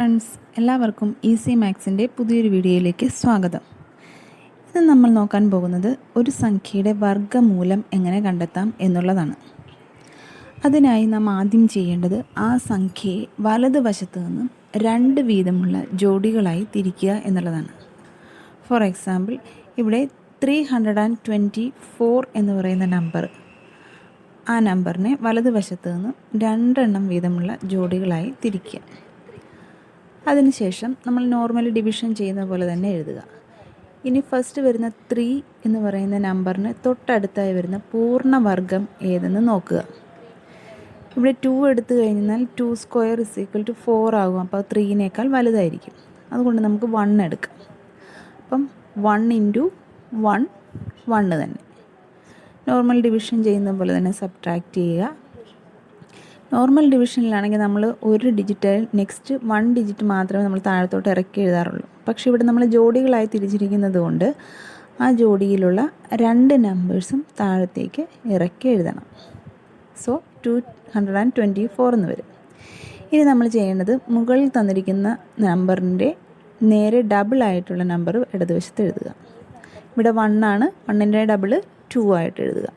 Friends എല്ലാവർക്കും easy മാത്സിന്റെ പുതിയൊരു വീഡിയോയിലേക്ക് സ്വാഗതം. ഇന്ന് നമ്മൾ നോക്കാൻ പോകുന്നത് ഒരു സംഖ്യയുടെ വർഗമൂലം എങ്ങനെ കണ്ടെത്താം എന്നുള്ളതാണ്. അതിനായി നാം ആദ്യം ചെയ്യേണ്ടത് ആ സംഖ്യയെ വലതുവശത്ത് നിന്നും രണ്ട് വീതമുള്ള ജോഡികളായി തിരിക്കുക എന്നുള്ളതാണ്. ഫോർ എക്സാമ്പിൾ ഇവിടെ three hundred and twenty four എന്ന് പറയുന്ന നമ്പർ ആ നമ്പറിനെ വലതുവശത്ത് നിന്ന് രണ്ടെണ്ണം വീതമുള്ള ജോഡികളായി തിരിക്കുക. അതിനുശേഷം നമ്മൾ നോർമലി ഡിവിഷൻ ചെയ്യുന്ന പോലെ തന്നെ എഴുതുക. ഇനി ഫസ്റ്റ് വരുന്ന ത്രീ എന്ന് പറയുന്ന നമ്പറിന് തൊട്ടടുത്തായി വരുന്ന പൂർണവർഗം ഏതെന്ന് നോക്കുക. ഇവിടെ ടു എടുത്തു കഴിഞ്ഞാൽ two square is equal to four ആകും. അപ്പോൾ ത്രീനേക്കാൾ വലുതായിരിക്കും. അതുകൊണ്ട് നമുക്ക് വൺ എടുക്കാം. അപ്പം വൺ ഇന്റു വൺ വണ്ണ് തന്നെ. നോർമൽ ഡിവിഷൻ ചെയ്യുന്ന പോലെ തന്നെ സബ്ട്രാക്റ്റ് ചെയ്യുക. നോർമൽ ഡിവിഷനിലാണെങ്കിൽ നമ്മൾ ഒരു ഡിജിറ്റ് നെക്സ്റ്റ് വൺ ഡിജിറ്റ് മാത്രമേ നമ്മൾ താഴത്തോട്ട് ഇറക്കി എഴുതാറുള്ളൂ. പക്ഷേ ഇവിടെ നമ്മൾ ജോഡികളായി തിരിച്ചിരിക്കുന്നത് കൊണ്ട് ആ ജോഡിയിലുള്ള രണ്ട് നമ്പേഴ്സും താഴത്തേക്ക് ഇറക്കി എഴുതണം. So two hundred and twenty four എന്ന് വരും. ഇനി നമ്മൾ ചെയ്യേണ്ടത് മുകളിൽ തന്നിരിക്കുന്ന നമ്പറിന്റെ നേരെ ഡബിൾ ആയിട്ടുള്ള നമ്പർ ഇടതുവശത്ത് എഴുതുക. ഇവിടെ വണ്ണാണ് വണ്ണിന്റെ ഡബിൾ ടു ആയിട്ട് എഴുതുക.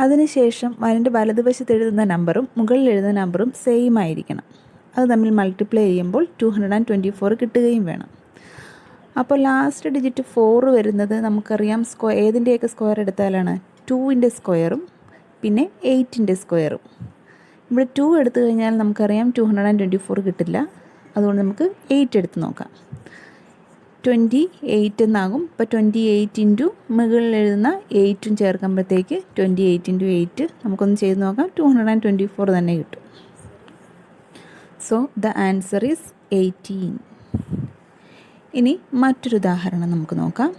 അതിനുശേഷം വരന്റെ വലതുവശത്ത് എഴുതുന്ന നമ്പറും മുകളിൽ എഴുതുന്ന നമ്പറും സെയിം ആയിരിക്കണം. അത് തമ്മിൽ മൾട്ടിപ്ലൈ ചെയ്യുമ്പോൾ two hundred and twenty four കിട്ടുകയും വേണം. അപ്പോൾ ലാസ്റ്റ് ഡിജിറ്റ് ഫോർ വരുന്നത് നമുക്കറിയാം സ്ക്വയർ ഏതിന്റെയൊക്കെ സ്ക്വയർ എടുത്താലാണ്? ടൂവിന്റെ സ്ക്വയറും പിന്നെ എയ്റ്റിന്റെ സ്ക്വയറും ഇവിടെ ടു എടുത്തു കഴിഞ്ഞാൽ നമുക്കറിയാം two hundred and twenty four കിട്ടില്ല. അതുകൊണ്ട് നമുക്ക് എയ്റ്റ് എടുത്ത് നോക്കാം. ട്വന്റി എയ്റ്റ് എന്നാകും. ഇപ്പോൾ ട്വന്റി എയ്റ്റ് ഇന്റു മുകളിൽ എഴുതുന്ന എയ്റ്റും ചേർക്കുമ്പോഴത്തേക്ക് ട്വന്റി എയ്റ്റ് ഇന്റു എയ്റ്റ് നമുക്കൊന്ന് ചെയ്ത് നോക്കാം. Two hundred and twenty four തന്നെ കിട്ടും. So the answer is eighteen ഇനി മറ്റൊരു ഉദാഹരണം നമുക്ക് നോക്കാം.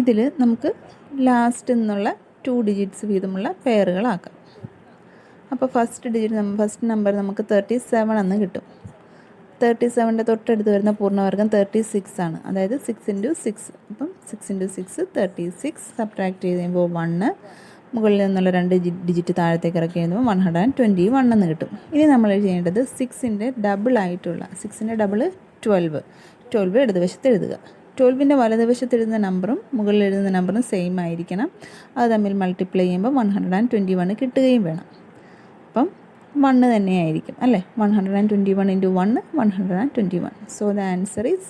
ഇതിൽ നമുക്ക് ലാസ്റ്റ് എന്നുള്ള ടു ഡിജിറ്റ്സ് വീതമുള്ള പെയറുകളാക്കാം അപ്പോൾ ഫസ്റ്റ് ഡിജിറ്റ് ഫസ്റ്റ് നമ്പർ നമുക്ക് തേർട്ടി സെവൻ എന്ന് കിട്ടും. തേർട്ടി സെവന്റെ തൊട്ടടുത്ത് വരുന്ന പൂർണവർഗം തേർട്ടി സിക്സ് ആണ്. അതായത് സിക്സ് ഇന്റു സിക്സ് അപ്പം six into six thirty six subtract ചെയ്ത് കഴിയുമ്പോൾ വണ്ണ് മുകളിൽ നിന്നുള്ള രണ്ട് ഡിജിറ്റ് താഴത്തേക്ക് ഇറക്കി കഴിയുമ്പോൾ one hundred and twenty one എന്ന് കിട്ടും. ഇനി നമ്മൾ ചെയ്യേണ്ടത് സിക്സിന്റെ ഡബിൾ ആയിട്ടുള്ള സിക്സിന്റെ ഡബിൾ ട്വൽവ് ട്വൽവ് ഇടതുവശത്ത് എഴുതുക. ട്വൽവിന്റെ വലതുവശത്ത് എഴുതുന്ന നമ്പറും മുകളിൽ എഴുതുന്ന നമ്പറും സെയിം ആയിരിക്കണം. അത് തമ്മിൽ മൾട്ടിപ്ലൈ ചെയ്യുമ്പോൾ one hundred and twenty one കിട്ടുകയും വേണം. അപ്പം വണ്ണ് തന്നെയായിരിക്കും അല്ലേ? One hundred and twenty one into one one hundred and twenty one so the answer is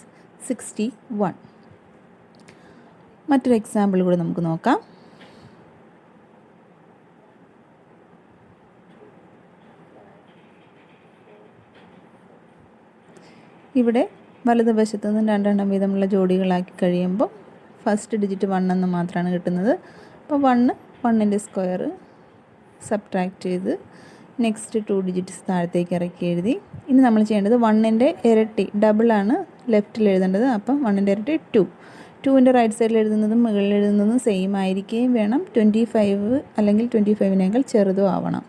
sixty one മറ്റൊരു എക്സാമ്പിൾ കൂടെ നമുക്ക് നോക്കാം. ഇവിടെ വലതുവശത്ത് നിന്ന് രണ്ടെണ്ണം വീതമുള്ള ജോഡികളാക്കി കഴിയുമ്പോൾ ഫസ്റ്റ് ഡിജിറ്റ് വൺ എന്ന് മാത്രമാണ് കിട്ടുന്നത്. അപ്പോൾ വണ്ണ് വണ്ണിന്റെ സ്ക്വയർ സബ്ട്രാക്ട് ചെയ്ത് നെക്സ്റ്റ് ടു ഡിജിറ്റ്സ് താഴത്തേക്ക് ഇറക്കി എഴുതി. ഇനി നമ്മൾ ചെയ്യേണ്ടത് വണ്ണിന്റെ ഇരട്ടി ഡബിളാണ് ലെഫ്റ്റിൽ എഴുതേണ്ടത്. അപ്പം വണ്ണിന്റെ ഇരട്ടി ടു ടുവിന്റെ റൈറ്റ് സൈഡിൽ എഴുതുന്നതും മുകളിൽ എഴുതുന്നതും സെയിം ആയിരിക്കുകയും വേണം. ട്വന്റി ഫൈവ് അല്ലെങ്കിൽ ട്വന്റി ഫൈവിനേക്കാൾ ചെറുതും ആവണം.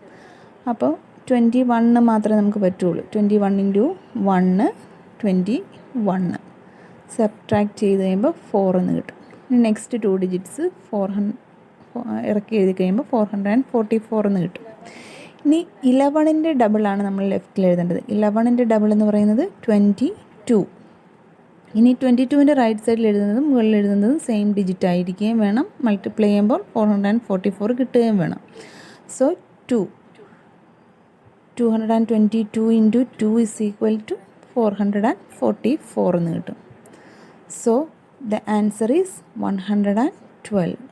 അപ്പോൾ ട്വന്റി വണ്ണ് മാത്രമേ നമുക്ക് പറ്റുള്ളൂ. Twenty one into one twenty one subtract ചെയ്ത് കഴിയുമ്പോൾ ഫോർ എന്ന് കിട്ടും. നെക്സ്റ്റ് ടു ഡിജിറ്റ്സ് ഫോർ ഹൺ ഇറക്കി എഴുതി കഴിയുമ്പോൾ four hundred and forty four എന്ന് കിട്ടും. ഇനി ഇലവണിന്റെ ഡബിളാണ് നമ്മൾ ലെഫ്റ്റിൽ എഴുതേണ്ടത്. ഇലവണിന്റെ ഡബിൾ എന്ന് പറയുന്നത് ട്വന്റി ടു ഇനി ട്വന്റി ടുവിന്റെ റൈറ്റ് സൈഡിൽ എഴുതുന്നതും മുകളിൽ എഴുതുന്നതും സെയിം ഡിജിറ്റ് ആയിരിക്കുകയും വേണം. മൾട്ടിപ്ലൈ ചെയ്യുമ്പോൾ four hundred and forty four കിട്ടുകയും വേണം. So two two hundred and twenty two into two is equal to four hundred and forty four എന്ന് കിട്ടും. So the answer is one hundred and twelve